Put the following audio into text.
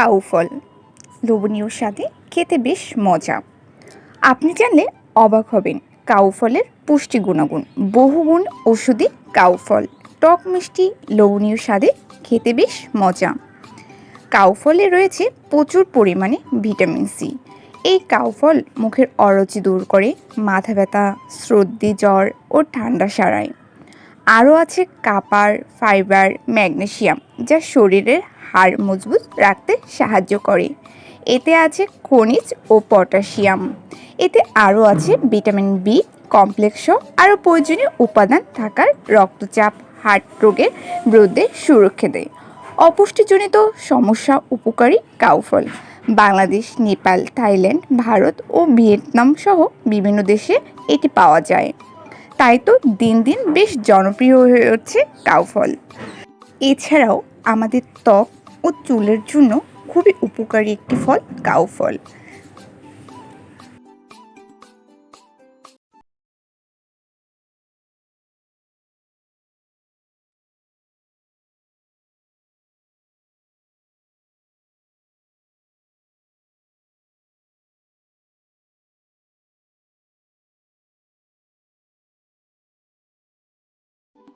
Cow ফল। লোভনীয় স্বাদে খেতে বেশ মজা। আপনি জানলে অবাক হবেন, কাউ ফলের পুষ্টি গুণাগুণ, বহুগুণ ওষুধি কাউ ফল। টক মিষ্টি লোভনীয় স্বাদে খেতে বেশ মজা। কাউ ফলে রয়েছে প্রচুর পরিমাণে ভিটামিন সি। এই কাউ ফল মুখের অরুচি দূর করে, মাথা ব্যথা, সর্দি, জ্বর ও ঠান্ডা সারায়। আরও আছে কাপার, ফাইবার, ম্যাগনেসিয়াম যা শরীরের হাড় মজবুত রাখতে সাহায্য করে। এতে আছে খনিজ ও পটাশিয়াম। এতে আরও আছে ভিটামিন বি কমপ্লেক্স আরও প্রয়োজনীয় উপাদান থাকার রক্তচাপ, হার্ট রোগের বিরুদ্ধে সুরক্ষা দেয়। অপুষ্টিজনিত সমস্যা উপকারী কাউফল বাংলাদেশ, নেপাল, থাইল্যান্ড, ভারত ও ভিয়েতনাম সহ বিভিন্ন দেশে এটি পাওয়া যায়। তাই তো দিন দিন বেশ জনপ্রিয় হয়ে হচ্ছে কাউফল এছাড়াও আমাদের ত্বক ও চুলের জন্য খুবই উপকারী একটি ফল কাউ ফল।